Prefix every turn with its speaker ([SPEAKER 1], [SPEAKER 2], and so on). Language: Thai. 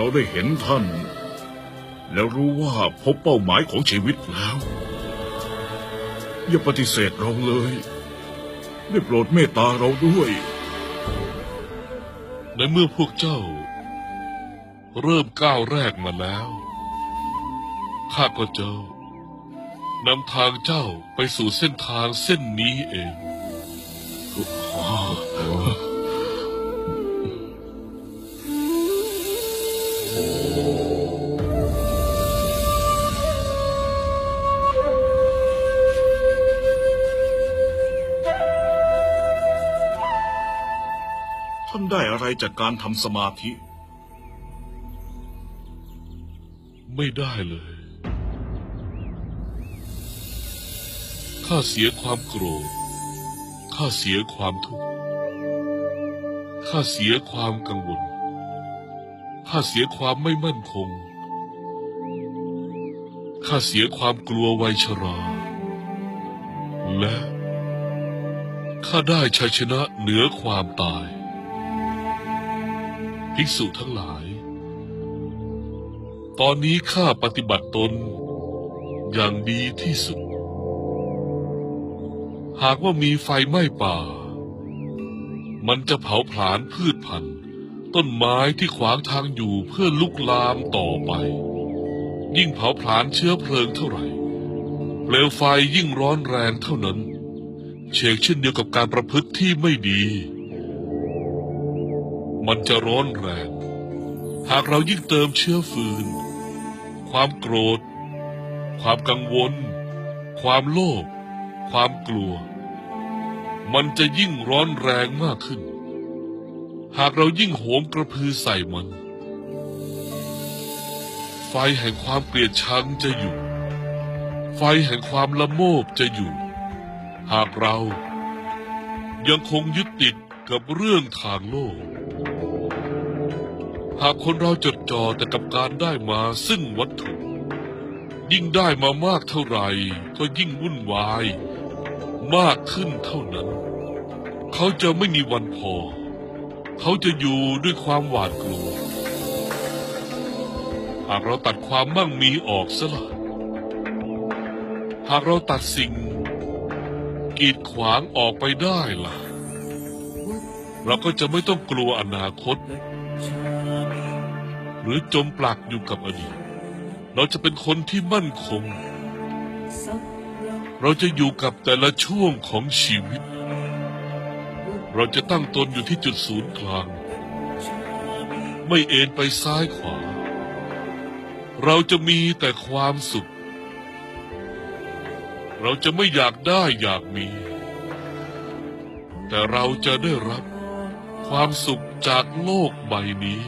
[SPEAKER 1] เราได้เห็นท่าน แล้วรู้ว่าพบเป้าหมายของชีวิตแล้ว อย่าปฏิเสธเราเลย ได้โปรดเมตตาเราด้วย
[SPEAKER 2] ในเมื่อพวกเจ้า เริ่มก้าวแรกมาแล้ว ข้าก็เจ้านำทางเจ้าไปสู่เส้นทางเส้นนี้เอง
[SPEAKER 1] ท่านได้อะไรจากการทำสมาธิ
[SPEAKER 2] ไม่ได้เลย ข้าเสียความโกรธ ข้าเสียความทุกข์ ข้าเสียความกังวล ข้าเสียความไม่มั่นคง ข้าเสียความกลัววัยชรา และข้าได้ชัยชนะเหนือความตาย ภิกษุทั้งหลาย ตอนนี้ข้าปฏิบัติตนอย่างดีที่สุด หากว่ามีไฟไหม้ป่า มันจะเผาผลาญพืชพันธุ์ ต้นไม้ที่ขวางทางอยู่เพื่อลุกลามต่อไป ยิ่งเผาผลาญเชื้อเพลิงเท่าไหร่ เปลวไฟยิ่งร้อนแรงเท่านั้น เชกเช่นเดียวกับการประพฤติที่ไม่ดี มันจะร้อนแรง หากเรายิ่งเติมเชื้อฟืน ความโกรธ ความกังวล ความโลภ ความกลัว มันจะยิ่งร้อนแรงมากขึ้น หากเรายิ่งโหมกระพือใส่มัน ไฟแห่งความเกลียดชังจะอยู่ ไฟแห่งความละโมบจะอยู่ หากเรายังคงยึดติดกับเรื่องทางโลก หากคนเราจดจ่อแต่กับการได้มาซึ่งวัตถุ ยิ่งได้มามากเท่าไหร่ ก็ยิ่งวุ่นวาย มากขึ้นเท่านั้น เขาจะไม่มีวันพอ เขาจะอยู่ด้วยความหวาดกลัว หากเราตัดความมั่งมีออกซะละหากเราตัดสิ่ง กีดขวางออกไปได้ล่ะ เราก็จะไม่ต้องกลัวอนาคต หรือจมปลักอยู่กับอดีต เราจะเป็นคนที่มั่นคง เราจะอยู่กับแต่ละช่วงของชีวิต เราจะตั้งตนอยู่ที่จุดศูนย์กลาง ไม่เอ็นไปซ้ายขวา เราจะมีแต่ความสุข เราจะไม่อยากได้อยากมี แต่เราจะได้รับความสุขจากโลกใบนี้